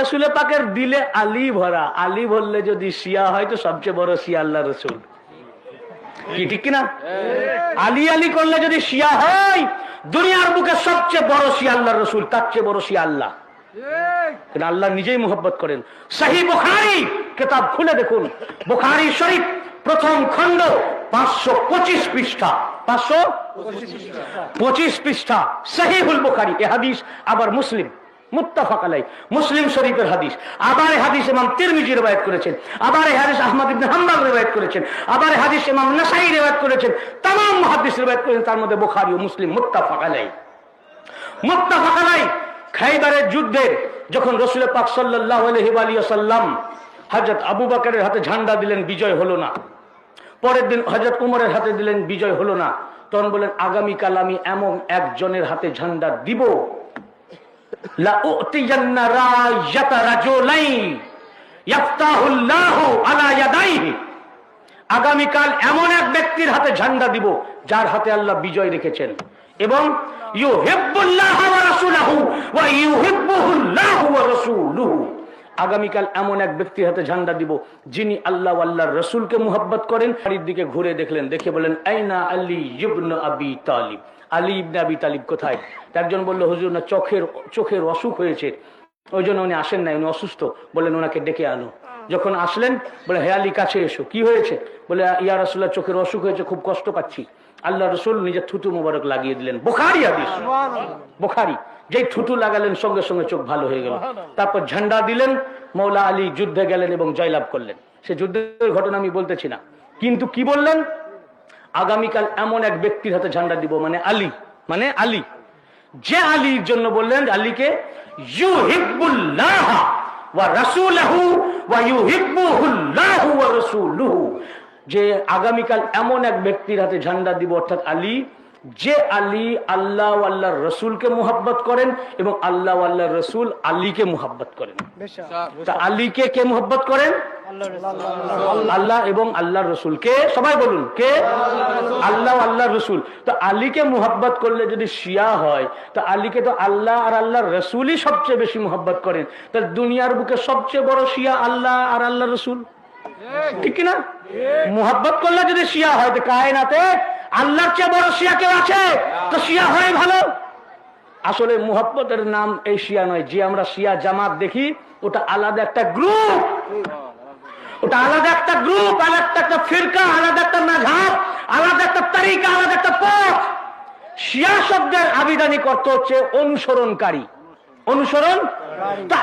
রসুলে পাকের দিলে আলী ভরা। আলী বললে যদি শিয়া হয় তো সবচেয়ে বড় শিয়া আল্লাহ রসুল। কি ঠিক কিনা? আলী আলী করলে যদি শিয়া হয় দুনিয়ার বুকে সবচেয়ে বড় শিয়া আল্লাহ রসুল তার চেয়ে বড় শিয়া আল্লাহ। আল্লাহ নিজেই মোহব্বত করেন। সাহি বুখারি কেতাব খুলে দেখুন। বুখারি শরীফ প্রথম খণ্ড পাঁচশো পঁচিশ পৃষ্ঠা। পাঁচশো পঁচিশ পৃষ্ঠা। সাহিহুল বুখারি এ হাদিস আবার মুসলিম। মুত্তাফাক আলাই মুসলিম শরীফের হাদিস। আবার হাদিস ইমাম তিরমিজি রেবায়ত করেছেন। আবার হাদিস আহমদ ইবনে হাম্বাল রেবায়ত করেছেন। আবার হাদিস ইমাম নাসাই রেবায়ত করেছেন। তাম হাদিস রেবায়ত করেছেন। তার মধ্যে বুখারি ও মুসলিম। মুত্তাফাক আলাই মুত্তাফাক আলাই খাইবারের যুদ্ধের যখন রসুল পাক সাল্লাহ আলহিবালিয়াল্লাম হজরত আবু বাকারের হাতে ঝান্ডা দিলেন, বিজয় হলো না। পরের দিন হজরত উমরের হাতে দিলেন, বিজয় হলো না। তখন বলেন আগামীকাল আমি এমন একজনের হাতে ঝান্ডা দিব আগামীকাল এমন এক ব্যক্তির হাতে ঝান্ডা দিব যার হাতে আল্লাহ বিজয় রেখেছেন। এবং ইউহিব্বুল্লাহ ওয়া রাসূলুহু ওয়া ইউহিব্বুহুল্লাহু ওয়া আগামীকাল এমন এক ব্যক্তির হাতে ঝান্ডা দিব, যিনি আল্লাহ আল্লাহর রসুলকে মুহাব্বত করেন। বাড়ির দিকে ঘুরে দেখলেন, দেখে বলেন আইনা আলী আবি তালিব। আলী ইবনে আবি তালিব কোথায়? একজন বলল, হুজুর, না, চোখের চোখের অসুখ হয়েছে। ওই জন্য উনি আসেন নাই, উনি অসুস্থ। বলেন ওনাকে ডেকে আনো। যখন আসলেন বলে হে আলী কাছে এসো। কি হয়েছে? বলে ইয়া রাসুল্লাহ চোখের অসুখ হয়েছে খুব কষ্ট পাচ্ছি। আল্লাহ রসুল নিজের থুতু মোবারক লাগিয়ে দিলেন। বোখারি হাদিস। বোখারি। যেই থুতু লাগালেন সঙ্গে সঙ্গে চোখ ভালো হয়ে গেল। তারপর ঝান্ডা দিলেন মৌলা আলী যুদ্ধে গেলেন এবং জয়লাভ করলেন। সে যুদ্ধের ঘটনা আমি বলতেছি না। কিন্তু কি বললেন? আগামীকাল এমন এক ব্যক্তির হাতে ঝান্ডা দিব মানে আলী। মানে আলী। যে আলীর জন্য বললেন আলীকে ইউহিব্বুল্লাহ! যে আগামীকাল এমন এক ব্যক্তির হাতে ঝান্ডা দিব অর্থাৎ আলী যে আলী আল্লাহ আল্লাহ রসুলকে মুহাব্বত করেন এবং আল্লাহ আল্লাহ রসুল আলীকে মুহাব্বত করেন। আলীকে কে মুহাব্বত করেন? আল্লাহ এবং আল্লাহর রসুল। কে? সবাই বলুন, কে? আল্লাহ ও আল্লাহর রসুল। তো আলীকে মুহাব্বত করলে যদি শিয়া হয়, তো আলীকে তো আল্লাহ আর আল্লাহর রসুলই সবচেয়ে বেশি মুহাব্বত করেন। তা দুনিয়ার বুকে সবচেয়ে বড় শিয়া আল্লাহ আর আল্লাহ রসুল? ঠিক কিনা? মুহাব্বত করলে যদি শিয়া হয়, তো কায়নাতে আল্লাহর চেয়ে বড় শিয়া কেউ আছে? তো শিয়া হয় ভালো। আসলে মুহাব্বতের নাম এই শিয়া নয়। যে আমরা শিয়া জামাত দেখি, ওটা আলাদা একটা গ্রুপ ওটা আলাদা একটা গ্রুপ আলাদা একটা ফিরকা আলাদা একটা মাঝাব আলাদা একটা তারিকা আলাদা একটা পথ। শিয়া শব্দের আবিধানিক অর্থ হচ্ছে অনুসরণকারী। অনুসরণ? তা